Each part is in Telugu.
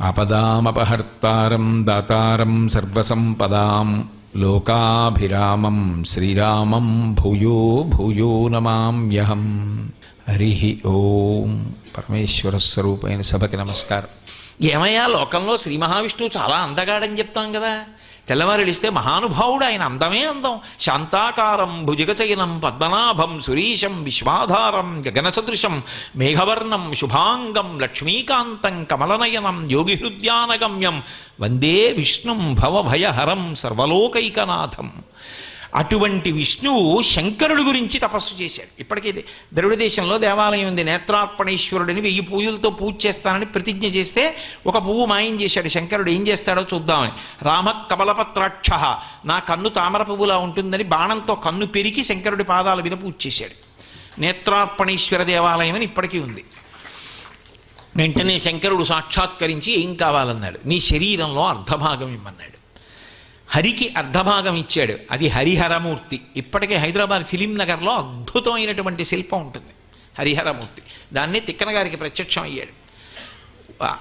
ఆపదామపహర్తారం దాతారం సర్వసంపదాం లోకాభిరామం శ్రీరామం భూయో భూయో నమామ్యహం హరి ఓం పరమేశ్వర స్వరూపైన సభకి నమస్కారం। ఏమయ్యా లోకంలో శ్రీ మహావిష్ణువు చాలా అందగాడని చెప్తాం కదా? తెల్లవారులిస్తే మహానుభావుడు ఆయన అందమే అందం. శాంతాకారం భుజగచయనం పద్మనాభం సురీశం విశ్వాధారం గగనసదృశం మేఘవర్ణం శుభాంగం లక్ష్మీకాంతం కమలనయనం యోగిహృద్యానగమ్యం వందే విష్ణుం భవభయహరం సర్వలోకైకనాథం. అటువంటి విష్ణువు శంకరుడి గురించి తపస్సు చేశాడు. ఇప్పటికీ ద్రవిడ దేశంలో దేవాలయం ఉంది. నేత్రార్పణేశ్వరుడిని వెయ్యి పూజలతో పూజ చేస్తానని ప్రతిజ్ఞ చేస్తే ఒక పువ్వు మాయం చేశాడు. శంకరుడు ఏం చేస్తాడో చూద్దామని. రామ కమలపత్రాక్ష నా కన్ను తామర పువ్వులా ఉంటుందని బాణంతో కన్ను పెరిగి శంకరుడి పాదాల మీద పూజ చేశాడు. నేత్రార్పణేశ్వర దేవాలయం అని ఇప్పటికీ ఉంది. వెంటనే శంకరుడు సాక్షాత్కరించి ఏం కావాలన్నాడు? నీ శరీరంలో అర్ధభాగం ఇమ్మన్నాడు హరికి అర్ధభాగం ఇచ్చాడు. అది హరిహరమూర్తి. ఇప్పటికే హైదరాబాద్ ఫిలిం నగర్లో అద్భుతమైనటువంటి శిల్పం ఉంటుంది. హరిహరమూర్తి. దాన్ని తిక్కన గారికి ప్రత్యక్షం అయ్యాడు.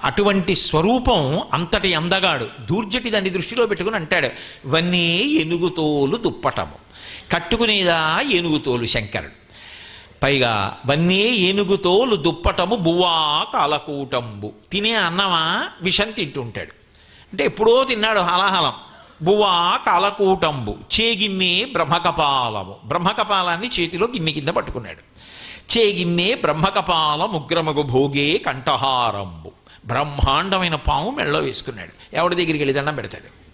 అటువంటి స్వరూపం అంతటి అందగాడు. దూర్జటి దాన్ని దృష్టిలో పెట్టుకుని అంటాడు. ఇవన్నీ ఎనుగుతోలు దుప్పటము. కట్టుకునేదా ఏనుగుతోలు శంకరుడు. పైగా వన్నే ఏనుగుతోలు దుప్పటము బువ్వా కాలకూటంబు. తినే అన్నమా విషం తింటుంటాడు. అంటే ఎప్పుడో తిన్నాడు హలాహలం. బువా కాలకూటంబు చేగిమ్మే బ్రహ్మకపాలము. బ్రహ్మకపాలాన్ని చేతిలో గిన్నె కింద పట్టుకున్నాడు. చేగిమ్మే బ్రహ్మకపాల ముగ్రమగు భోగే కంఠహారంబు. బ్రహ్మాండమైన పాము మెళ్ళలో వేసుకున్నాడు. ఎవడి దగ్గరికి వెళ్ళి దండం పెడతాడు?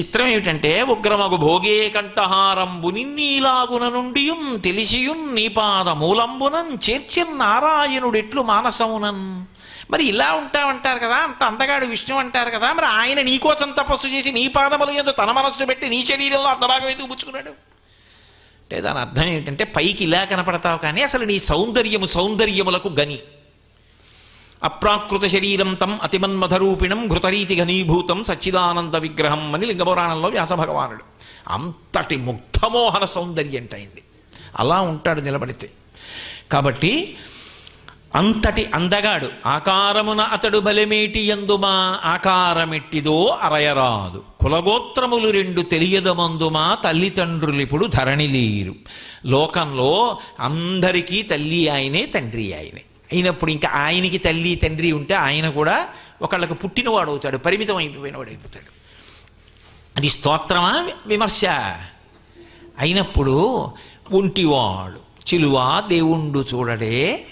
చిత్రం ఏమిటంటే ఉగ్రమగు భోగే కంఠహారంబుని నీలాగున నుండియుం తెలిసియుం నీపాద మూలంబునం చేర్చిన్ నారాయణుడెట్లు మానసమునన్. మరి ఇలా ఉంటామంటారు కదా అంత అందగాడు విష్ణు అంటారు కదా మరి ఆయన నీకోసం తపస్సు చేసి నీ పాదముల ఎందు తన మనస్సును పెట్టి నీ శరీరంలో అర్ధభాగం ఎందుకు పుచ్చుకున్నాడు? అంటే దాని అర్థం ఏంటంటే పైకి ఇలా కనపడతావు కానీ అసలు నీ సౌందర్యము సౌందర్యములకు గని. అప్రాకృత శరీరం తం అతిమన్మధరూపిణం ఘృతరీతి ఘనీభూతం సచ్చిదానంద విగ్రహం అని లింగపురాణంలో వ్యాసభగవానుడు అంతటి ముగ్ధమోహన సౌందర్యం అయింది. అలా ఉంటాడు నిలబడితే. కాబట్టి అంతటి అందగాడు. ఆకారమున అతడు బలమేటి ఎందుమా? ఆకారమెట్టిదో అరయరాదు. కులగోత్రములు రెండు తెలియదమందుమా? తల్లిదండ్రులిప్పుడు ధరణి లేరు. లోకంలో అందరికీ తల్లి ఆయనే తండ్రి ఆయనే. అయినప్పుడు ఇంకా ఆయనకి తల్లి తండ్రి ఉంటే ఆయన కూడా ఒకళ్ళకి పుట్టినవాడు అవుతాడు పరిమితం అయిపోయినవాడు అయిపోతాడు అది స్తోత్రమా? విమర్శ. అయినప్పుడు ఒంటివాడు చిలువా దేవుండు చూడడే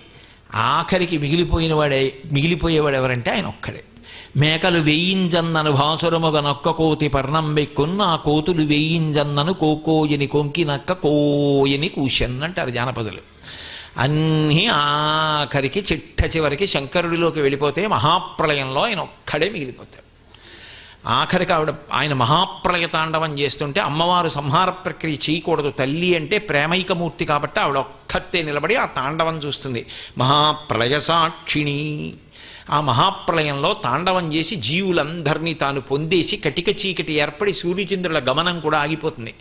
ఆఖరికి మిగిలిపోయినవాడే మిగిలిపోయేవాడు ఎవరంటే ఆయన ఒక్కడే. మేకలు వేయింజన్నను భాసురముగ నొక్క కోతి పర్ణంబెక్కున్న ఆ కోతులు వేయింజన్నను కోకోయని కొంకి నక్క కోయని కూషన్ అంటారు జానపదులు. అన్నీ ఆఖరికి చిట్ట చివరికి శంకరుడిలోకి వెళ్ళిపోతే మహాప్రళయంలో ఆయన ఒక్కడే మిగిలిపోతాడు. ఆఖరికి ఆవిడ ఆయన మహాప్రళయతాండవం చేస్తుంటే అమ్మవారు సంహార ప్రక్రియ చేయకూడదు తల్లి అంటే ప్రేమైకమూర్తి కాబట్టి ఆవిడ ఒక్కతే నిలబడి ఆ తాండవం చూస్తుంది. మహాప్రళయ సాక్షిణి. ఆ మహాప్రళయంలో తాండవం చేసి జీవులందరినీ తాను పొందేసి కటిక చీకటి ఏర్పడి సూర్యచంద్రుల గమనం కూడా ఆగిపోతుంది.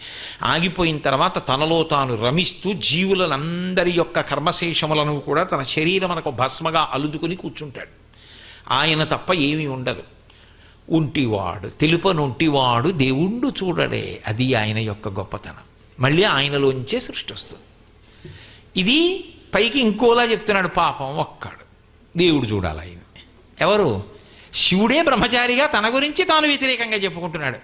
ఆగిపోయిన తర్వాత తనలో తాను రమిస్తూ జీవులందరి యొక్క కర్మశేషములను కూడా తన శరీరమునకు భస్మగా అలుదుకుని కూర్చుంటాడు. ఆయన తప్ప ఏమీ ఉండదు. ఉంటివాడు తెలుపనుంటివాడు దేవుండు చూడడే. అది ఆయన యొక్క గొప్పతనం. మళ్ళీ ఆయనలోంచే సృష్టి వస్తుంది. ఇది పైకి ఇంకోలా చెప్తున్నాడు పాపం ఒక్కడు. దేవుడు చూడాలి ఆయన ఎవరు? శివుడే బ్రహ్మచారిగా తన గురించి తాను వ్యతిరేకంగా చెప్పుకుంటున్నాడు.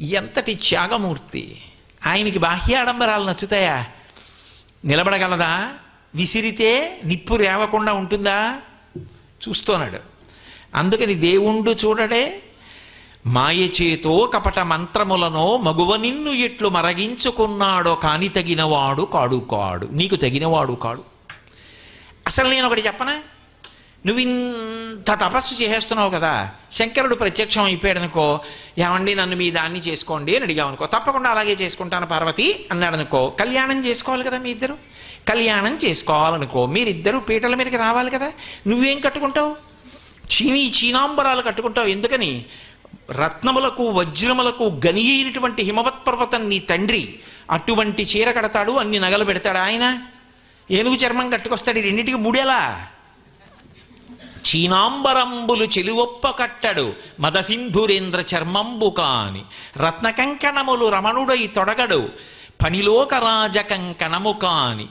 ఎంతటి త్యాగమూర్తి. ఆయనకి బాహ్యాడంబరాలు నచ్చుతాయా? నిలబడగలదా? విసిరితే నిప్పు రేవకుండా ఉంటుందా? చూస్తున్నాడు. అందుకని దేవుండు చూడడే మాయచేతో కపట మంత్రములను మగువ నిన్ను ఎట్లు మరగించుకున్నాడో కాని తగినవాడు కాడు కాడు. నీకు తగినవాడు కాడు. అసలు నేను ఒకటి చెప్పనా? నువ్వు ఇంత తపస్సు చేసేస్తున్నావు కదా శంకరుడు ప్రత్యక్షం అయిపోయాడు అనుకో ఏమండి నన్ను మీ దాన్ని చేసుకోండి అని అడిగావు అనుకో తప్పకుండా అలాగే చేసుకుంటాను పార్వతి అన్నాడు అనుకో కళ్యాణం చేసుకోవాలి కదా మీ ఇద్దరు? కళ్యాణం చేసుకోవాలనుకో మీరిద్దరూ పీటల మీదకి రావాలి కదా? నువ్వేం కట్టుకుంటావు? చీనీ చీనాంబరాలు కట్టుకుంటావు. ఎందుకని? రత్నములకు వజ్రములకు గని అయినటువంటి హిమవత్ పర్వతం నీ తండ్రి. అటువంటి చీర కడతాడు అన్ని నగలు పెడతాడు. ఆయన ఏనుగు చర్మం కట్టుకొస్తాడు. ఈ రెండింటికి మూడేలా? చీనాంబరంబులు చెలువొప్ప కట్టడు. మదసింధురేంద్ర చర్మంబు కాని. రత్నకంకణములు రమణుడై తొడగడు. పనిలోకరాజ కంకణము కాని.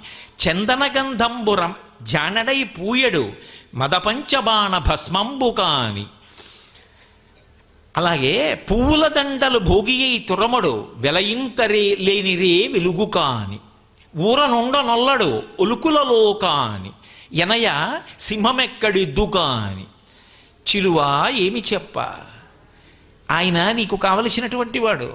చందనగంధంబు రం జానడై పూయడు మదపంచబాణ భస్మంబు కాని. అలాగే పువ్వుల దండలు భోగియై తురమడు వెలయింతరే లేనిరే వెలుగు కాని. ఊరనుండ నొల్లడు ఒలుకులలో కాని. ఎనయ సింహమెక్కడిద్దు కాని. చిలువ ఏమి చెప్ప? ఆయన నీకు కావలసినటువంటి వాడు.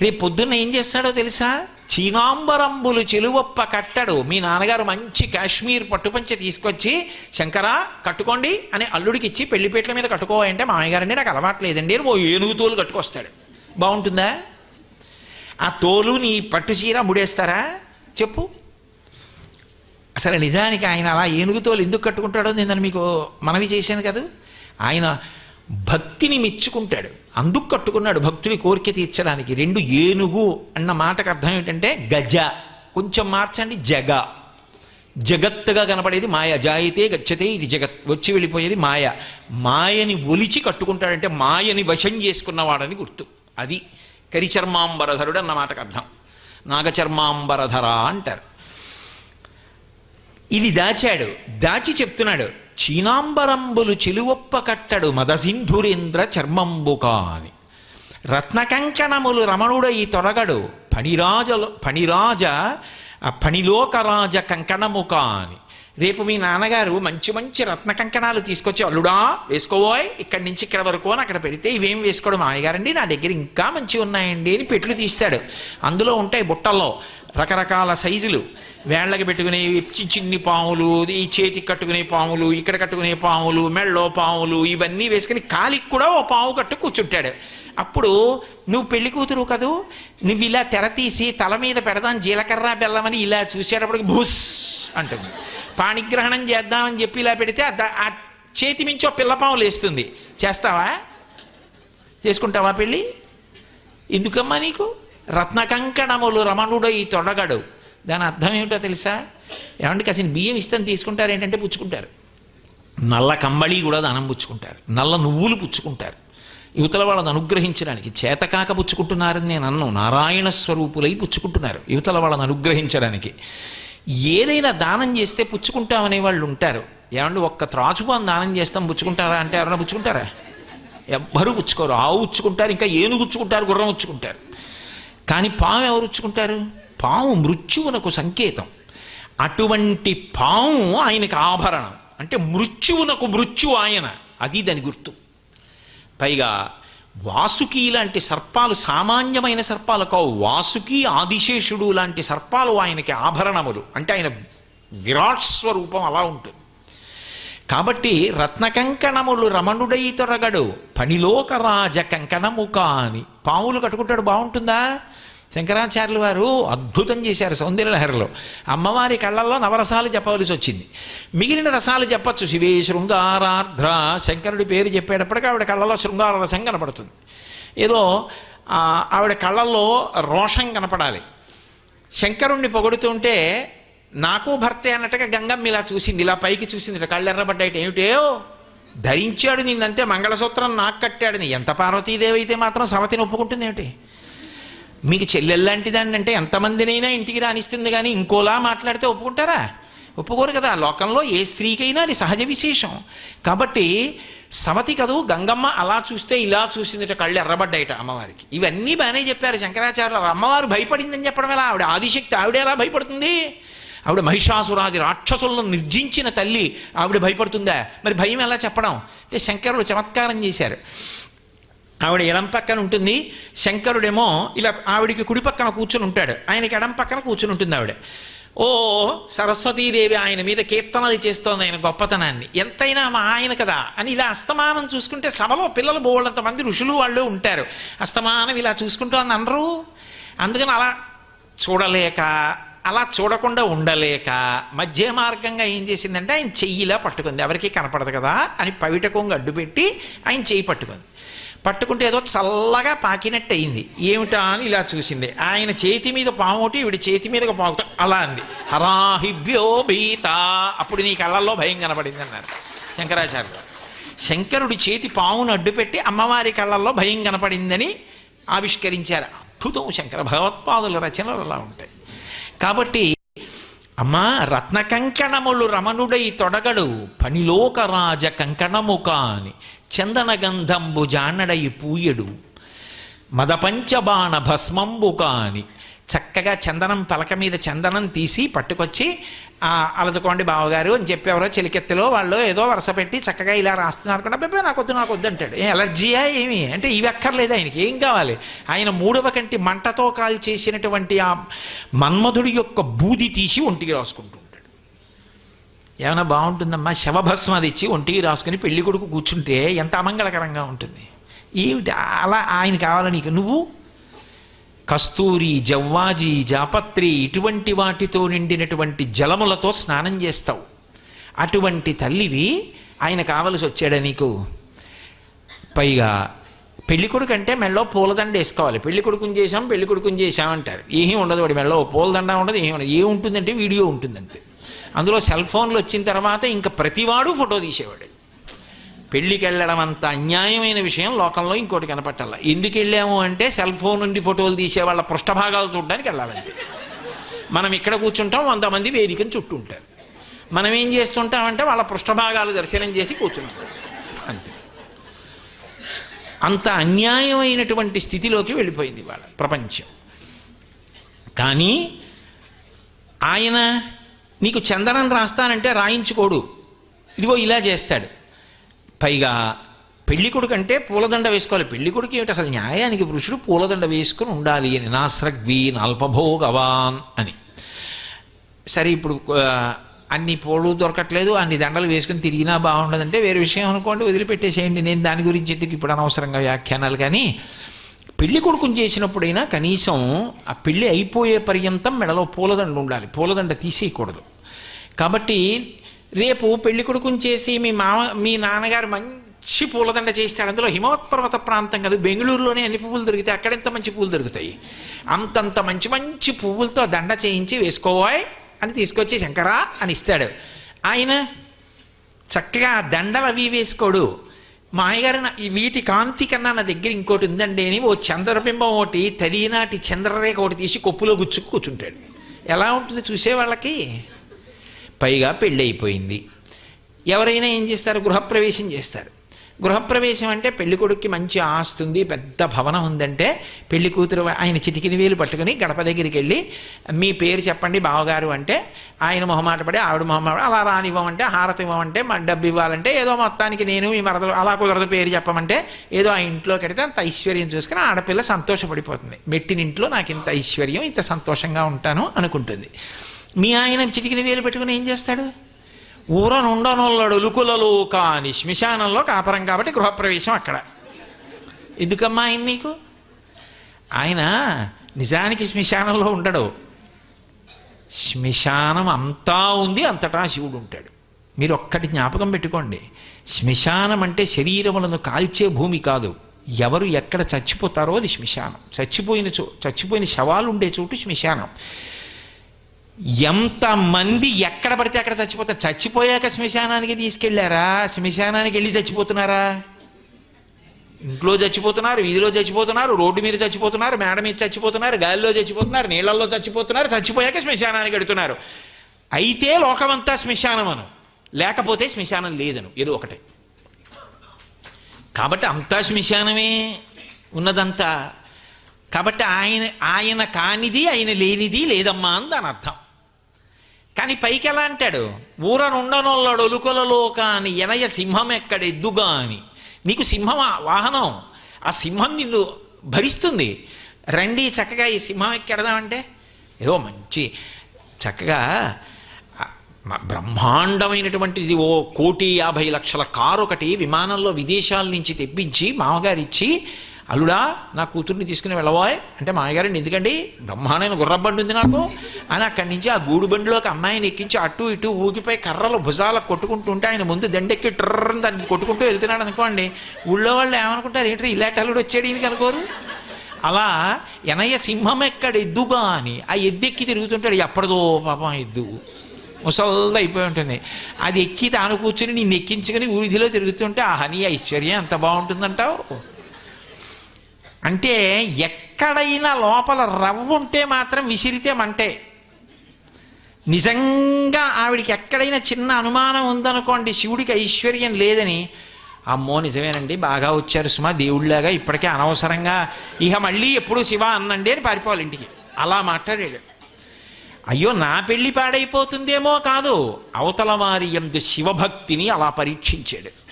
రేపు పొద్దున్న ఏం చేస్తాడో తెలుసా? చీనాంబరంబులు చెలువప్ప కట్టడు. మీ నాన్నగారు మంచి కాశ్మీర్ పట్టుపంచ తీసుకొచ్చి శంకరా కట్టుకోండి అని అల్లుడికి ఇచ్చి పెళ్ళిపేట్ల మీద కట్టుకోవాలంటే మా నాకు అలవాట్లేదండి అని ఓ ఏనుగు తోలు కట్టుకొస్తాడు. బాగుంటుందా? ఆ తోలు నీ పట్టు చీర ముడేస్తారా? చెప్పు. అసలు నిజానికి ఆయన అలా ఏనుగు తోలు ఎందుకు కట్టుకుంటాడో నేను మీకు మనవి చేశాను కదా. ఆయన భక్తిని మెచ్చుకుంటాడు. అందుకు కట్టుకున్నాడు భక్తుని కోరిక తీర్చడానికి. రెండు ఏనుగు అన్న మాటకు అర్థం ఏంటంటే గజ. కొంచెం మార్చండి జగ. జగత్తుగా కనపడేది మాయ. జాయితే గచ్చతే ఇది జగత్. వచ్చి వెళ్ళిపోయేది మాయ. మాయని ఒలిచి కట్టుకుంటాడంటే మాయని వశం చేసుకున్నవాడని గుర్తు. అది కరిచర్మాంబరధరుడు అన్న మాటకు అర్థం. నాగచర్మాంబరధర అంటారు. ఇది దాచాడు. దాచి చెప్తున్నాడు. చీనాంబరంబులు చిలువొప్ప కట్టడు మదసింధురేంద్ర చర్మంబుకా అని రత్నకంకణములు రమణుడై తొరగడు పణిరాజలు పణిరాజ ఆ పణిలోకరాజ కంకణము రేపు మీ నాన్నగారు మంచి మంచి రత్న కంకణాలు తీసుకొచ్చి అల్లుడా వేసుకోబోయ్ ఇక్కడి నుంచి ఇక్కడ వరకు అని అక్కడ పెడితే ఇవేం వేసుకోవడం మామయ్యగారండి? నా దగ్గర ఇంకా మంచి ఉన్నాయండి అని పెట్లు తీస్తాడు. అందులో ఉంటాయి బుట్టల్లో రకరకాల సైజులు. వేళ్ళకి పెట్టుకునే చి- చిన్ని పాములు ఈ చేతికి కట్టుకునే పాములు ఇక్కడ కట్టుకునే పాములు మెళ్ళో పాములు ఇవన్నీ వేసుకుని కాలికి కూడా ఓ పాము కట్టు కూర్చుంటాడు. అప్పుడు నువ్వు పెళ్ళి కూతురు కదూ? నువ్వు ఇలా తెర తీసి తల మీద పెడదాం జీలకర్ర బెల్లమని ఇలా చూసేటప్పటికి భూస్ అంటుంది. పాణిగ్రహణం చేద్దామని చెప్పి ఇలా పెడితే ఆ ఆ చేతి మించి పిల్లపాము లేస్తుంది. చేస్తావా? చేసుకుంటావా పెళ్ళి? ఎందుకమ్మా నీకు? రత్నకంకణములు ఈ తొడగడు. దాని అర్థం ఏమిటో తెలుసా? ఏమంటే కాసిన బియ్యం ఇస్తాను తీసుకుంటారు ఏంటంటే పుచ్చుకుంటారు. నల్ల కంబళి కూడా దానం పుచ్చుకుంటారు. నల్ల నువ్వులు పుచ్చుకుంటారు. యువతల వాళ్ళని అనుగ్రహించడానికి చేతకాక పుచ్చుకుంటున్నారని నేను అన్ను. నారాయణ స్వరూపులై పుచ్చుకుంటున్నారు. యువతల వాళ్ళని అనుగ్రహించడానికి. ఏదైనా దానం చేస్తే పుచ్చుకుంటామనే వాళ్ళు ఉంటారు. ఏమంటే ఒక్క త్రాచుపాన్ దానం చేస్తాం పుచ్చుకుంటారా అంటే ఎవరైనా పుచ్చుకుంటారా? ఎవ్వరూ పుచ్చుకోరు. ఆవు ఉచ్చుకుంటారు ఇంకా ఏనుగు ఉచ్చుకుంటారు గుర్రం ఉచ్చుకుంటారు కానీ పాము ఎవరు ఉచ్చుకుంటారు పాము మృత్యువునకు సంకేతం. అటువంటి పాము ఆయనకు ఆభరణం. అంటే మృత్యువునకు మృత్యు ఆయన. అది దాని గుర్తు. పైగా వాసుకి లాంటి సర్పాలు సామాన్యమైన సర్పాలు కావు. వాసుకి ఆదిశేషుడు లాంటి సర్పాలు ఆయనకి ఆభరణములు. అంటే ఆయన విరాట్ స్వరూపం అలా ఉంటుంది. కాబట్టి రత్నకంకణములు రమణుడై తొరగడు. పనిలోక రాజ కంకణము కాని. పాములు కట్టుకుంటాడు బాగుంటుందా? శంకరాచార్యులు వారు అద్భుతం చేశారు సౌందర్యలహరిలో అమ్మవారి కళ్ళల్లో నవరసాలు చెప్పవలసి వచ్చింది. మిగిలిన రసాలు చెప్పచ్చు. శివే శృంగారార్ధ్ర శంకరుడి పేరు చెప్పేటప్పటికి ఆవిడ కళ్ళలో శృంగార రసం కనపడుతుంది. ఏదో ఆవిడ కళ్ళల్లో రోషం కనపడాలి. శంకరుణ్ణి పొగుడుతుంటే నాకు భర్తే అన్నట్టుగా గంగమ్మ ఇలా చూసింది. ఇలా పైకి చూసింది. కళ్ళు ఎర్రబడ్డాయిట ఏమిటో ధరించాడు నిన్నంతే మంగళసూత్రం నాకు కట్టాడని ఎంత పార్వతీదేవి అయితే మాత్రం సవతిని ఒప్పుకుంటుంది ఏమిటి మీకు చెల్లెల్లాంటి దాన్ని అంటే ఎంతమందినైనా ఇంటికి రానిస్తుంది కానీ ఇంకోలా మాట్లాడితే ఒప్పుకుంటారా? ఒప్పుకోరు కదా. లోకంలో ఏ స్త్రీకైనా అది సహజ విశేషం. కాబట్టి సవతి కదూ గంగమ్మ అలా చూస్తే ఇలా చూసిందట కళ్ళు ఎర్రబడ్డాయిట అమ్మవారికి. ఇవన్నీ బాగానే చెప్పారు శంకరాచార్యులు. అమ్మవారు భయపడిందని చెప్పడం ఎలా? ఆవిడ ఆదిశక్తి ఆవిడ ఎలా భయపడుతుంది? ఆవిడ మహిషాసురాది రాక్షసులను నిర్జించిన తల్లి ఆవిడ భయపడుతుందా? మరి భయం ఎలా చెప్పడం? అంటే శంకరుడు చమత్కారం చేశారు. ఆవిడ ఎడం పక్కన ఉంటుంది. శంకరుడేమో ఇలా ఆవిడికి కుడి పక్కన కూర్చుని ఉంటాడు. ఆయనకి ఎడం పక్కన కూర్చుని ఉంటుంది ఆవిడ. ఓ సరస్వతీదేవి ఆయన మీద కీర్తనలు చేస్తోంది ఆయన గొప్పతనాన్ని. ఎంతైనా మా ఆయన కదా అని ఇలా అస్తమానం చూసుకుంటే సభలో పిల్లలు బోళ్ళంత మంది ఋషులు వాళ్ళు ఉంటారు. అస్తమానం ఇలా చూసుకుంటూ అని అనరు అందుకని అలా చూడలేక అలా చూడకుండా ఉండలేక మధ్య మార్గంగా ఏం చేసిందంటే ఆయన చెయ్యిలా పట్టుకుంది. ఎవరికీ కనపడదు కదా అని పవిట కొంగు ఆయన చెయ్యి పట్టుకుంది. పట్టుకుంటే ఏదో చల్లగా పాకినట్టు అయింది ఏమిటా అని ఇలా చూసింది. ఆయన చేతి మీద పాముటి వీడి చేతి మీదగా పాకుతా అలా అంది. హరాహిభ్యో భీత. అప్పుడు నీ కళ్ళల్లో భయం కనపడింది అన్నారు. శంకరాచార్యులు శంకరుడి చేతి పావును అడ్డుపెట్టి అమ్మవారి కళ్ళల్లో భయం కనపడిందని ఆవిష్కరించారు. అద్భుతం శంకర భగవత్పాదుల రచనలు అలా ఉంటాయి. కాబట్టి అమ్మా రత్న కంకణములు రమణుడై తొడగడు పనిలోకరాజ కంకణము కాని చందన గంధంబు జానడై పూయడు. మదపంచబాణ భస్మంబు కాని చక్కగా చందనం పలక మీద చందనం తీసి పట్టుకొచ్చి అలదుకోండి బావగారు అని చెప్పేవారో చెలికెత్తలో వాళ్ళు ఏదో వరుస పెట్టి చక్కగా ఇలా రాస్తున్నారు కూడా. అబ్బాయి నాకు వద్దు నాకు వద్దు అంటాడు. ఎలర్జీయా ఏమి? అంటే ఇవి అక్కర్లేదు ఆయనకి ఏం కావాలి? ఆయన మూడవ కంటి మంటతో కాల్ చేసినటువంటి ఆ మన్మధుడి యొక్క బూది తీసి ఒంటికి రాసుకుంటూ ఉంటాడు. ఏమైనా బాగుంటుందమ్మా? శవభస్మ తెచ్చి ఒంటికి రాసుకుని పెళ్ళి కొడుకు కూర్చుంటే ఎంత అమంగళకరంగా ఉంటుంది. ఏమిటి? అలా ఆయన కావాలని నీకు? నువ్వు? కస్తూరి జవ్వాజి జాపత్రి ఇటువంటి వాటితో నిండినటువంటి జలములతో స్నానం చేస్తావు. అటువంటి తల్లివి ఆయన కావలసి వచ్చాడా నీకు? పైగా పెళ్ళికొడుకు అంటే మెళ్ళో పూలదండ వేసుకోవాలి. పెళ్ళి కొడుకుని చేసాం పెళ్ళి కొడుకుని చేసాం అంటారు. ఏమీ ఉండదు వాడి మెళ్ళో పూలదండ ఉండదు ఏమి ఉండదు. ఏం ఉంటుందంటే వీడియో ఉంటుందంతే. అందులో సెల్ ఫోన్లు వచ్చిన తర్వాత ఇంకా ప్రతివాడు ఫోటో తీసేవాడు. పెళ్ళికి వెళ్ళడం అంత అన్యాయమైన విషయం లోకంలో ఇంకోటి కనపట్టాల ఎందుకు వెళ్ళాము అంటే సెల్ ఫోన్ నుండి ఫోటోలు తీసే వాళ్ళ పృష్ఠభాగాలు చూడడానికి వెళ్ళాలంటే మనం ఇక్కడ కూర్చుంటాం వంద మంది వేదికను చుట్టూ ఉంటారు. మనం ఏం చేస్తుంటామంటే వాళ్ళ పృష్ఠభాగాలు దర్శనం చేసి కూర్చుంటాం. అంతే. అంత అన్యాయమైనటువంటి స్థితిలోకి వెళ్ళిపోయింది వాళ్ళ ప్రపంచం. కానీ ఆయన నీకు చందనం రాస్తానంటే రాయించుకోడు. ఇదిగో ఇలా చేస్తాడు. పైగా పెళ్ళికొడుకు అంటే పూలదండ వేసుకోవాలి. పెళ్ళి కొడుకు ఏమిటి? అసలు న్యాయానికి పురుషుడు పూలదండ వేసుకుని ఉండాలి అని. నాస్రగ్వీన్ అల్పభోగవాన్ అని. సరే ఇప్పుడు అన్ని పూలు దొరకట్లేదు అన్ని దండలు వేసుకుని తిరిగినా బాగుండదంటే వేరే విషయం అనుకోండి వదిలిపెట్టేసేయండి. నేను దాని గురించి ఎందుకు ఇప్పుడు అనవసరంగా వ్యాఖ్యానాలు? కానీ పెళ్ళి కొడుకుని చేసినప్పుడైనా కనీసం ఆ పెళ్ళి అయిపోయే పర్యంతం మెడలో పూలదండ ఉండాలి. పూలదండ తీసేయకూడదు. కాబట్టి రేపు పెళ్ళి కొడుకుని చేసి మీ మామ మీ నాన్నగారు మంచి పూలదండ చేస్తాడు అందులో హిమవత్పర్వత ప్రాంతం కాదు బెంగళూరులోనే అన్ని పువ్వులు దొరుకుతాయి అక్కడెంత మంచి పువ్వులు దొరుకుతాయి? అంతంత మంచి మంచి పువ్వులతో దండ చేయించి వేసుకోవాయ్ అని తీసుకొచ్చి శంకరా అని ఇస్తాడు. ఆయన చక్కగా దండలు అవి వేసుకోడు. మా ఈ వీటి కాంతి కన్నా నా దగ్గర ఇంకోటి ఉందండి అని ఓ చంద్రబింబం ఒకటి తదినాటి చంద్రరేఖ ఒకటి తీసి కొప్పులో గుచ్చుకు కూర్చుంటాడు. ఎలా ఉంటుంది చూసే వాళ్ళకి పైగా పెళ్ళి అయిపోయింది ఎవరైనా ఏం చేస్తారు? గృహప్రవేశం చేస్తారు. గృహప్రవేశం అంటే పెళ్ళి కొడుక్కి మంచి ఆస్తి ఉంది పెద్ద భవనం ఉందంటే పెళ్ళి కూతురు ఆయన చిటికిన వేలు పట్టుకుని గడప దగ్గరికి వెళ్ళి మీ పేరు చెప్పండి బావగారు అంటే ఆయన మొహమాట పడి ఆవిడ మొహమాట అలా రానివ్వమంటే హారతి ఇవ్వమంటే మా డబ్బు ఇవ్వాలంటే ఏదో మొత్తానికి నేను మీ మరదలు అలా కుదరదు పేరు చెప్పమంటే ఏదో ఆ ఇంట్లో కడితే అంత ఐశ్వర్యం చూసుకుని ఆడపిల్ల సంతోషపడిపోతుంది. మెట్టినింట్లో నాకు ఇంత ఐశ్వర్యం ఇంత సంతోషంగా ఉంటాను అనుకుంటుంది. మీ ఆయన చిటికిన వేలు పెట్టుకుని ఏం చేస్తాడు? ఊరనుండనొల్లడు లుకులలో కాని శ్మశానంలో కాపరం కాబట్టి గృహప్రవేశం అక్కడ. ఎందుకమ్మా ఆయన మీకు? ఆయన నిజానికి శ్మశానంలో ఉండడు. శ్మశానం అంతా ఉంది అంతటా శివుడు ఉంటాడు. మీరు ఒక్కటి జ్ఞాపకం పెట్టుకోండి. శ్మశానం అంటే శరీరములను కాల్చే భూమి కాదు. ఎవరు ఎక్కడ చచ్చిపోతారో అది శ్మశానం. చచ్చిపోయిన చో చచ్చిపోయిన శవాలు ఉండే చోటు శ్మశానం. ఎంతమంది ఎక్కడ పడితే అక్కడ చచ్చిపోతారు చచ్చిపోయాక శ్మశానానికి తీసుకెళ్ళారా? శ్మశానానికి వెళ్ళి చచ్చిపోతున్నారా? ఇంట్లో చచ్చిపోతున్నారు వీధిలో చచ్చిపోతున్నారు రోడ్డు మీద చచ్చిపోతున్నారు మేడ మీద చచ్చిపోతున్నారు గాలిలో చచ్చిపోతున్నారు నీళ్ళల్లో చచ్చిపోతున్నారు చచ్చిపోయాక శ్మశానానికి వెడుతున్నారు అయితే లోకమంతా శ్మశానం అను లేకపోతే శ్మశానం లేదను. ఏదో ఒకటే. కాబట్టి అంతా శ్మశానమే ఉన్నదంతా. కాబట్టి ఆయన ఆయన కానిది ఆయన లేనిది లేదమ్మా అని దాని అర్థం. కానీ పైకి ఎలా అంటాడు? ఊరనుండనొల్లడు ఒలుకొలలో కాని ఎనయ సింహం ఎక్కడెద్దుగా అని నీకు సింహం వాహనం ఆ సింహం నిన్ను భరిస్తుంది. రండి చక్కగా ఈ సింహం ఎక్కెడదామంటే ఏదో మంచి చక్కగా బ్రహ్మాండమైనటువంటిది ఓ కోటి యాభై లక్షల కారు ఒకటి విమానంలో విదేశాల నుంచి తెప్పించి మామగారిచ్చి అల్లుడా నా కూతుర్ని తీసుకుని వెళ్ళబోయ్. అంటే మామయ్యగారండి ఎందుకండి? బ్రహ్మాండమైన గుర్రబండి ఉంది నాకు. అని అక్కడి నుంచి ఆ గూడు బండిలోకి అమ్మాయిని ఎక్కించి అటు ఇటు ఊగిపోయి కర్రలు భుజాలకు కొట్టుకుంటుంటే ఆయన ముందు దండెక్కి ట్రర్ దాన్ని కొట్టుకుంటూ వెళ్తున్నాడు అనుకోండి ఊళ్ళో వాళ్ళు ఏమనుకుంటారు ఏంటి ఇలాంటి అల్లుడు వచ్చాడు ఇది అనుకోరు అలా ఎనయ్య సింహం ఎక్కడ ఎద్దుగా అని ఆ ఎద్దెక్కి తిరుగుతుంటాడు ఎప్పటిదో పాపం ఎద్దు ముసల్దా అయిపోయి ఉంటుంది అది ఎక్కి తాను కూర్చుని నిన్ను ఎక్కించుకుని వీధిలో తిరుగుతుంటే ఆ హనీ ఐశ్వర్యం ఎంత బాగుంటుందంటావు అంటే ఎక్కడైనా లోపల రవ్వ ఉంటే మాత్రం విసిరితే మంటే. నిజంగా ఆవిడికి ఎక్కడైనా చిన్న అనుమానం ఉందనుకోండి శివుడికి ఐశ్వర్యం లేదని. అమ్మో నిజమేనండి బాగా వచ్చారు సుమా దేవుళ్ళలాగా ఇప్పటికే అనవసరంగా. ఇక మళ్ళీ ఎప్పుడు శివ అన్నండి అని పారిపోవాలి ఇంటికి. అలా మాట్లాడాడు. అయ్యో నా పెళ్ళి పాడైపోతుందేమో కాదు అవతల వారి ఎందు శివభక్తిని అలా పరీక్షించాడు.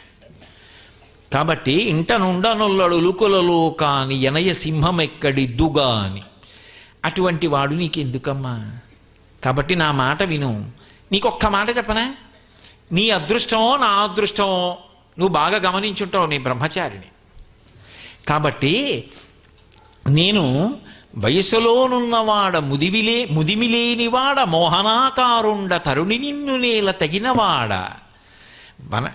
కాబట్టి ఇంట నుండనుల్లడు ఉలుకులలో కాని ఎనయ సింహం ఎక్కడిద్దుగా అని అటువంటి వాడు నీకెందుకమ్మా? కాబట్టి నా మాట విను. నీకొక్క మాట చెప్పనా? నీ అదృష్టమో నా అదృష్టమో నువ్వు బాగా గమనించుంటావు నీ బ్రహ్మచారిని. కాబట్టి నేను వయసులోనున్నవాడ ముదివిలే ముదిమిలేనివాడ మోహనాకారుండ తరుణి నిన్ను నేల తగినవాడ. వన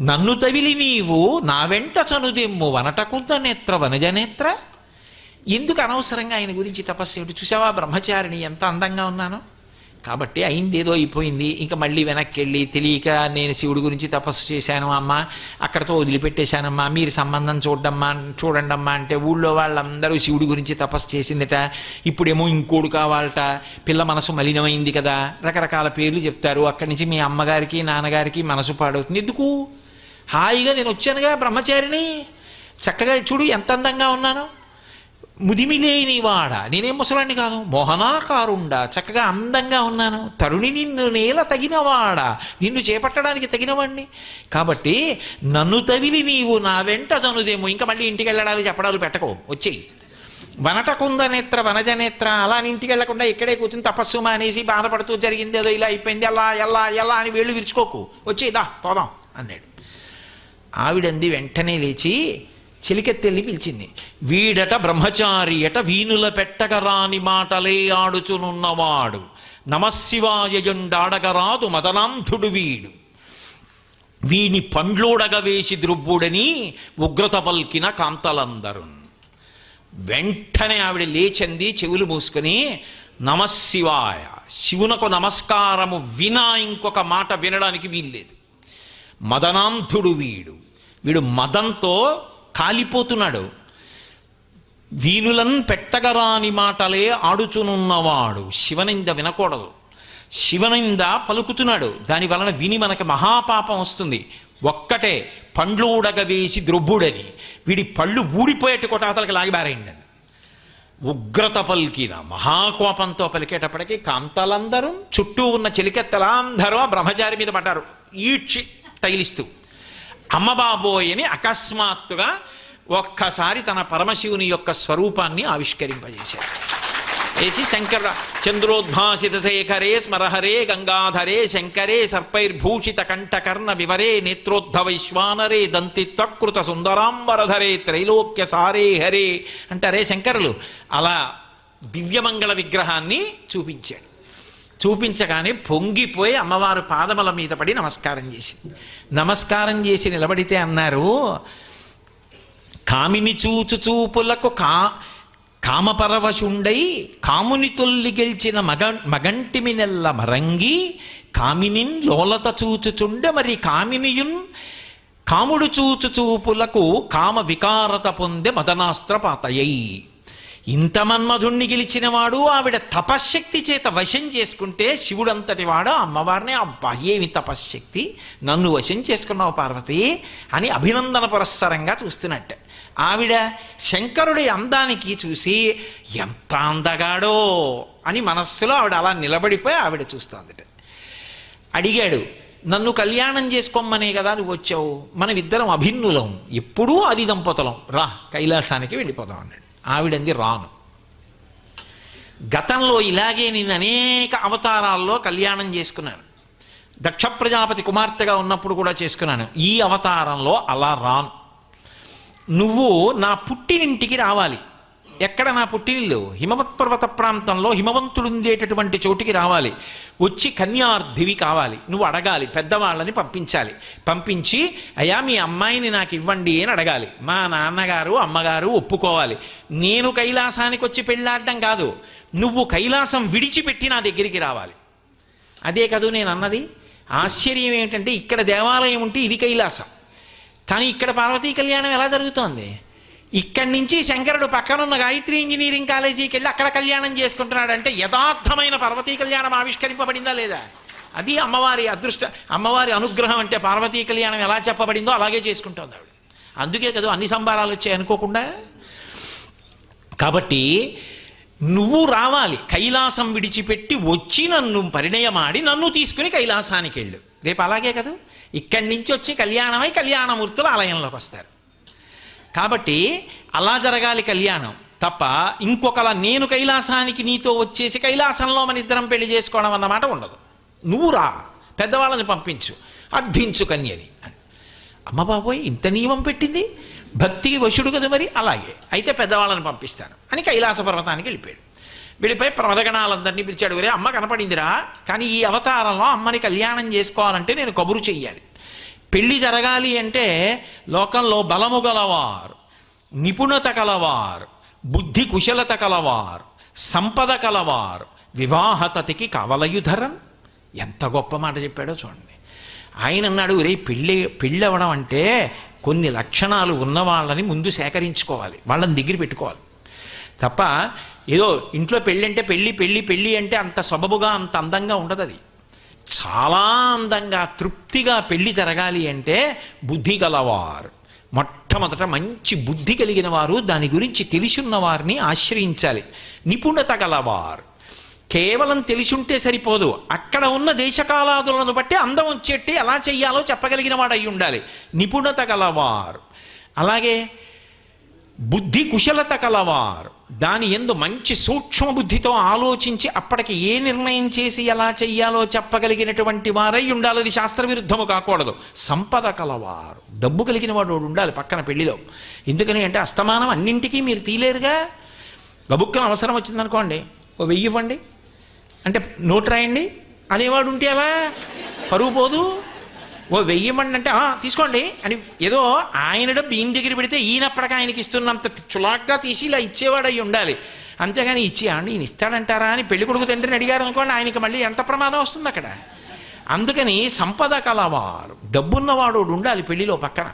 నన్ను తవిలి నీవు నా వెంట చనుదెమ్ము వనటకుంద నేత్ర వనజనేత్ర ఎందుకు అనవసరంగా ఆయన గురించి తపస్సు ఏమిటి? చూసావా బ్రహ్మచారిని ఎంత అందంగా ఉన్నానో? కాబట్టి అయింది ఏదో అయిపోయింది. ఇంకా మళ్ళీ వెనక్కి వెళ్ళి తెలియక నేను శివుడి గురించి తపస్సు చేశాను అమ్మ అక్కడతో వదిలిపెట్టేశానమ్మా మీరు సంబంధం చూడమ్మా చూడండమ్మా అంటే ఊళ్ళో వాళ్ళందరూ శివుడి గురించి తపస్సు చేసిందట. ఇప్పుడేమో ఇంకోడు కావాలట. పిల్ల మనసు మలినమైంది కదా. రకరకాల పేర్లు చెప్తారు. అక్కడి నుంచి మీ అమ్మగారికి నాన్నగారికి మనసు పాడవుతుంది. ఎందుకు? హాయిగా నేను వచ్చానుగా బ్రహ్మచారిని. చక్కగా చూడు ఎంత అందంగా ఉన్నాను. ముదిమిలేని వాడ. నేనేం ముసలాన్ని కాదు. మోహనాకారుండా. చక్కగా అందంగా ఉన్నాను. తరుణి నిన్ను నేల తగినవాడ. నిన్ను చేపట్టడానికి తగినవాడిని కాబట్టి నన్ను తవిలి నీవు నా వెంట చనుదేమో ఇంకా మళ్ళీ ఇంటికి వెళ్ళడాలు చెప్పడాలు పెట్టకో. వచ్చేయి. వనటకుంద నేత్ర వనజ నేత్ర. అలా అని ఇంటికి వెళ్ళకుండా ఇక్కడే కూర్చుని తపస్సు మానేసి బాధపడుతూ జరిగింది. ఏదో ఇలా అయిపోయింది. ఎలా ఎలా ఎలా అని వేళ్ళు విరుచుకోకు. వచ్చేయి దా పోదాం అన్నాడు. ఆవిడంది వెంటనే లేచి చెలికెత్తెల్లి పిలిచింది. వీడట బ్రహ్మచారియట వీనుల పెట్టగరాని మాటలే ఆడుచునున్నవాడు. నమశివాయయుండాడగరాదు మదనాంధుడు వీడు. వీని పండ్లోడగ వేసి ద్రుబ్బుడని ఉగ్రత పల్కిన కాంతలందరు వెంటనే ఆవిడ లేచంది చెవులు మూసుకొని నమశివాయ శివునకు నమస్కారము వినా ఇంకొక మాట వినడానికి వీల్లేదు. మదనాంధుడు వీడు. వీడు మదంతో కాలిపోతున్నాడు. వీనులన్ పెట్టగరాని మాటలే ఆడుచునున్నవాడు. శివనింద వినకూడదు. శివనింద పలుకుతున్నాడు. దాని వలన విని మనకి మహాపాపం వస్తుంది. ఒక్కటే పండ్లు ఉడగవేసి ద్రొబ్బుడని. వీడి పళ్ళు ఊడిపోయేట్టు కొటాతలకి లాగిబారేయండి ఉగ్రత పలికిన మహాకోపంతో పలికేటప్పటికీ కాంతలందరూ చుట్టూ ఉన్న చెలికెత్తలందరూ ఆ బ్రహ్మచారి మీద పడ్డారు. ఈడ్చి తగిలిస్తూ అమ్మబాబోయ్ అని అకస్మాత్తుగా ఒక్కసారి తన పరమశివుని యొక్క స్వరూపాన్ని ఆవిష్కరింపజేశారు వేసి శంకర చంద్రోద్భాసిత శేఖరే స్మరహరే గంగాధరే శంకరే సర్పైర్భూషిత కంఠకర్ణ వివరే నేత్రోద్ధవైశ్వానరే దంతిత్వకృత సుందరాంబరధరే త్రైలోక్య సారే హరే అంటారే శంకరులు. అలా దివ్యమంగళ విగ్రహాన్ని చూపించాడు. చూపించగానే పొంగిపోయి అమ్మవారు పాదముల మీద పడి నమస్కారం చేసింది. నమస్కారం చేసి నిలబడితే అన్నారు కామిని చూచు చూపులకు కా కామపరవశుండై కాముని తొల్లి గెలిచిన మగ మగంటిమి నెల్ల మరంగి కామినిన్ లోలత చూచుచుండె మరి కామినియున్ కాముడు చూచు చూపులకు కామ వికారత పొందే మదనాస్త్రపాతయై. ఇంత మన్మధుణ్ణి గెలిచినవాడు ఆవిడ తపశ్శక్తి చేత వశం చేసుకుంటే శివుడంతటి వాడు అమ్మవారిని అబ్బా ఏమి తపశ్శక్తి? నన్ను వశం చేసుకున్నావు పార్వతి అని అభినందన పురస్సరంగా చూస్తున్నట్ట. ఆవిడ శంకరుడి అందానికి చూసి ఎంత అందగాడో అని మనస్సులో ఆవిడ అలా నిలబడిపోయి ఆవిడ చూస్తోందట. అడిగాడు నన్ను కళ్యాణం చేసుకోమనే కదా నువ్వు వచ్చావు? మనమిద్దరం అభిన్నులం. ఎప్పుడూ అది దంపతులం రా కైలాసానికి వెళ్ళిపోదాం అన్నాడు. ఆవిడంది రాను గతంలో ఇలాగే నేను అనేక అవతారాల్లో కళ్యాణం చేసుకున్నాను. దక్ష ప్రజాపతి కుమార్తెగా ఉన్నప్పుడు కూడా చేసుకున్నాను. ఈ అవతారంలో అలా రాను. నువ్వు నా పుట్టినింటికి రావాలి. ఎక్కడ నా పుట్టినిల్లు హిమవత్ పర్వత ప్రాంతంలో హిమవంతుడు ఉండేటటువంటి చోటికి రావాలి. వచ్చి కన్యార్థివి కావాలి. నువ్వు అడగాలి పెద్దవాళ్ళని పంపించాలి. పంపించి అయ్యా మీ అమ్మాయిని నాకు ఇవ్వండి అని అడగాలి. మా నాన్నగారు అమ్మగారు ఒప్పుకోవాలి. నేను కైలాసానికి వచ్చి పెళ్ళాడడం కాదు. నువ్వు కైలాసం విడిచిపెట్టి నా దగ్గరికి రావాలి. అదే కదూ నేను అన్నది ఆశ్చర్యం ఏంటంటే ఇక్కడ దేవాలయం ఉంటే ఇది కైలాసం. కానీ ఇక్కడ పార్వతీ కళ్యాణం ఎలా జరుగుతోంది? ఇక్కడి నుంచి శంకరుడు పక్కనున్న గాయత్రి ఇంజనీరింగ్ కాలేజీకి వెళ్ళి అక్కడ కళ్యాణం చేసుకుంటున్నాడు అంటే యథార్థమైన పార్వతీ కళ్యాణం ఆవిష్కరింపబడిందా లేదా? అది అమ్మవారి అదృష్ట అమ్మవారి అనుగ్రహం అంటే పార్వతీ కళ్యాణం ఎలా చెప్పబడిందో అలాగే చేసుకుంటుంది ఆవిడ. అందుకే కదా అన్ని సంబారాలు వచ్చాయి అనుకోకుండా. కాబట్టి నువ్వు రావాలి కైలాసం విడిచిపెట్టి వచ్చి నన్ను పరిణయమాడి నన్ను తీసుకుని కైలాసానికి వెళ్ళు రేపు అలాగే కదా? ఇక్కడి నుంచి వచ్చి కళ్యాణమై కళ్యాణమూర్తులు ఆలయంలోకి వస్తారు. కాబట్టి అలా జరగాలి కళ్యాణం. తప్ప ఇంకొకలా నేను కైలాసానికి నీతో వచ్చేసి కైలాసంలో మన ఇద్దరం పెళ్ళి చేసుకోవడం అన్నమాట ఉండదు. నువ్వు రా పెద్దవాళ్ళని పంపించు అర్థించు కన్యని అని. అమ్మ బాబోయ్ ఇంత నియమం పెట్టింది? భక్తికి వశుడు కదా మరి? అలాగే. అయితే పెద్దవాళ్ళని పంపిస్తాను అని కైలాస పర్వతానికి వెళ్ళిపోయాడు. వెళ్ళిపోయి ప్రమదగణాలందరినీ పిలిచాడు ఒరే అమ్మ కనపడిందిరా కానీ ఈ అవతారంలో అమ్మని కళ్యాణం చేసుకోవాలంటే నేను కబురు చెయ్యాలి. పెళ్ళి జరగాలి అంటే లోకంలో బలము గలవారు నిపుణత కలవారు బుద్ధి కుశలత కలవారు సంపద కలవారు వివాహతతికి కవలయుధరం ఎంత గొప్ప మాట చెప్పాడో చూడండి. ఆయన అన్నాడు రే పెళ్ళి పెళ్ళి అవ్వడం అంటే కొన్ని లక్షణాలు ఉన్న వాళ్ళని ముందు సేకరించుకోవాలి వాళ్ళని దగ్గర పెట్టుకోవాలి. తప్ప ఏదో ఇంట్లో పెళ్ళి అంటే పెళ్ళి పెళ్ళి పెళ్ళి అంటే అంత సబబుగా అంత అందంగా ఉండదు అది చాలా అందంగా తృప్తిగా పెళ్ళి జరగాలి అంటే బుద్ధి గలవారు. మొట్టమొదట మంచి బుద్ధి కలిగిన వారు దాని గురించి తెలిసున్న వారిని ఆశ్రయించాలి. నిపుణత గలవారు. కేవలం తెలిసుంటే సరిపోదు. అక్కడ ఉన్న దేశకాలాదులను బట్టి అందం వచ్చేట్టి ఎలా చెయ్యాలో చెప్పగలిగిన వాడు అయి ఉండాలి. నిపుణత గలవారు. అలాగే బుద్ధి కుశలత కలవారు దాని ఎందు మంచి సూక్ష్మ బుద్ధితో ఆలోచించి అప్పటికి ఏ నిర్ణయం చేసి ఎలా చెయ్యాలో చెప్పగలిగినటువంటి వారై ఉండాలి. అది శాస్త్రవిరుద్ధము కాకూడదు. సంపద కలవారు. డబ్బు కలిగిన వాడు ఉండాలి పక్కన పెళ్ళిలో ఎందుకని అంటే అస్తమానం అన్నింటికీ మీరు తీలేరుగా. గబుక్కన అవసరం వచ్చిందనుకోండి ఓ వెయ్యి ఇవ్వండి. అంటే నోట్ రాయండి అనేవాడు ఉంటే అలా పరువు పోదు. ఓ వెయ్యమండి అంటే తీసుకోండి అని ఏదో ఆయన డబ్బు ఈయన దగ్గర పెడితే ఈయనప్పటికీ ఆయనకి ఇస్తున్నంత చులాగ్గా తీసి ఇలా ఇచ్చేవాడు అయి ఉండాలి. అంతేగాని ఇచ్చి అండి ఈయన ఇస్తాడంటారా? అని పెళ్ళి కొడుకు తండ్రిని అడిగారు అనుకోండి ఆయనకి మళ్ళీ ఎంత ప్రమాదం వస్తుంది అక్కడ? అందుకని సంపద కలవారు. డబ్బున్నవాడు ఉండాలి పెళ్ళిలో పక్కన.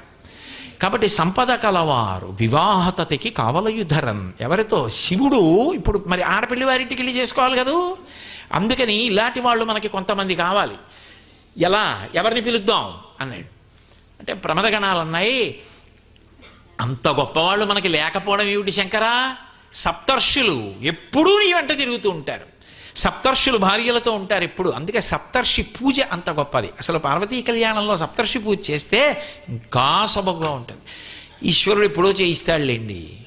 కాబట్టి సంపద కలవారు వివాహతకి కావలయుధరన్. ఎవరితో? శివుడు. ఇప్పుడు మరి ఆడపిల్లి వారింటికి వెళ్ళి చేసుకోవాలి కదూ? అందుకని ఇలాంటి వాళ్ళు మనకి కొంతమంది కావాలి. ఎలా? ఎవరిని పిలుద్దాం? అన్నాడు. అంటే ప్రమదగణాలు అన్నాయి అంత గొప్పవాళ్ళు మనకి లేకపోవడం ఏమిటి శంకరా? సప్తర్షులు ఎప్పుడూ నీ వెంట తిరుగుతూ ఉంటారు. సప్తర్షులు భార్యలతో ఉంటారు ఎప్పుడు. అందుకే సప్తర్షి పూజ అంత గొప్పది. అసలు పార్వతీ కళ్యాణంలో సప్తర్షి పూజ చేస్తే ఇంకా సొబగ్గా ఉంటుంది. ఈశ్వరుడు ఎప్పుడో చేయిస్తాడులేండి.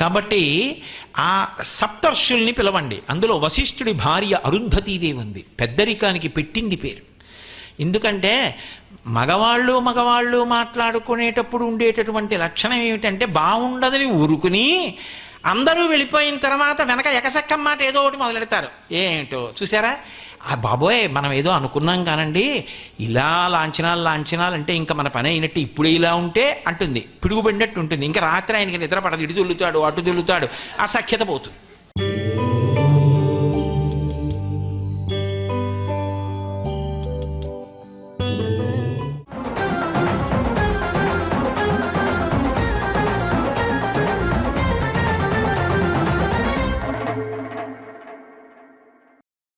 కాబట్టి ఆ సప్తర్షుల్ని పిలవండి. అందులో వశిష్ఠుడి భార్య అరుంధతీదేవి ఉంది. పెద్దరికానికి పెట్టింది పేరు. ఎందుకంటే మగవాళ్ళు మగవాళ్ళు మాట్లాడుకునేటప్పుడు ఉండేటటువంటి లక్షణం ఏమిటంటే బాగుండదని ఊరుకుని అందరూ వెళ్ళిపోయిన తర్వాత వెనక ఎకసక్కం మాట ఏదో ఒకటి మొదలెడతారు. ఏంటో చూసారా ఆ బాబోయ్ మనం ఏదో అనుకున్నాం కానండి. ఇలా లాంఛనాలు లాంఛనాలు అంటే ఇంకా మన పని అయినట్టు ఇప్పుడే ఇలా ఉంటే అంటుంది. పిడుగుబడినట్టు ఉంటుంది. ఇంకా రాత్రి ఆయనకి నిద్ర పడదు. ఇటు దొల్లుతాడు అటు దొల్లుతాడు అసఖ్యత పోతుంది.